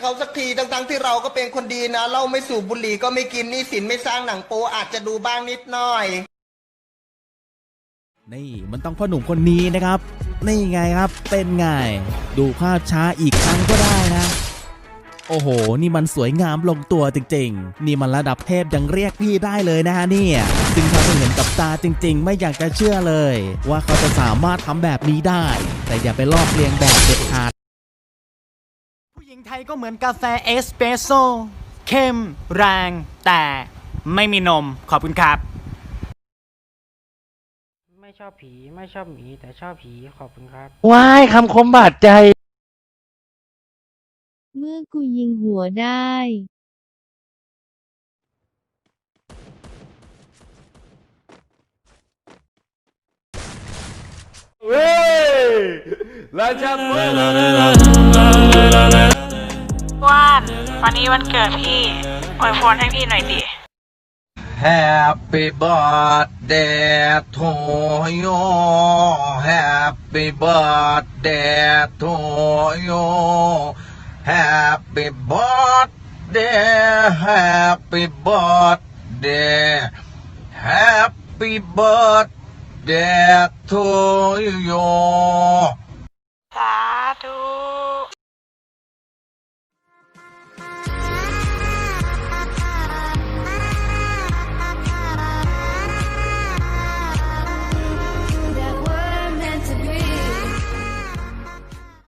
เขาสักทีทั้งๆที่เราก็เป็นคนดีนะเหล้าไม่สูบบุหรี่ก็ไม่กินหนี่สินไม่สร้างหนังโปอาจจะดูบ้างนิดหน่อย นี่มันต้องพ่อหนุ่มคนนี้นะครับ นี่ไงครับเป็นไง ดูภาพช้าอีกครั้งก็ได้นะ โอ้โห นี่มันสวยงามลงตัวจริง ๆ นี่มันระดับเทพยังเรียกพี่ได้เลยนะฮะเนี่ยซึ่งถ้าเห็นกับตาจริง ๆ ไม่อยากจะเชื่อเลย ว่าเขาจะสามารถทำแบบนี้ได้ แต่อย่าไปลอกเลียนแบบเด็ดขาด ผู้หญิงไทยก็เหมือนกาแฟเอสเปรสโซ่เข้มแรง แต่ไม่มีนมขอบคุณครับ ไม่ชอบผีไม่ชอบหมีแต่ชอบผีขอบคุณครับ ว้ายคำคมบาดใจ เมื่อกูยิงหัวได้ว่าน วันนี้วันเกิดพี่อวยพรให้พี่หน่อยดิ Happy birthday to you Happy birthday to you Happy birthday Happy birthday Happy birthday to you สาธุ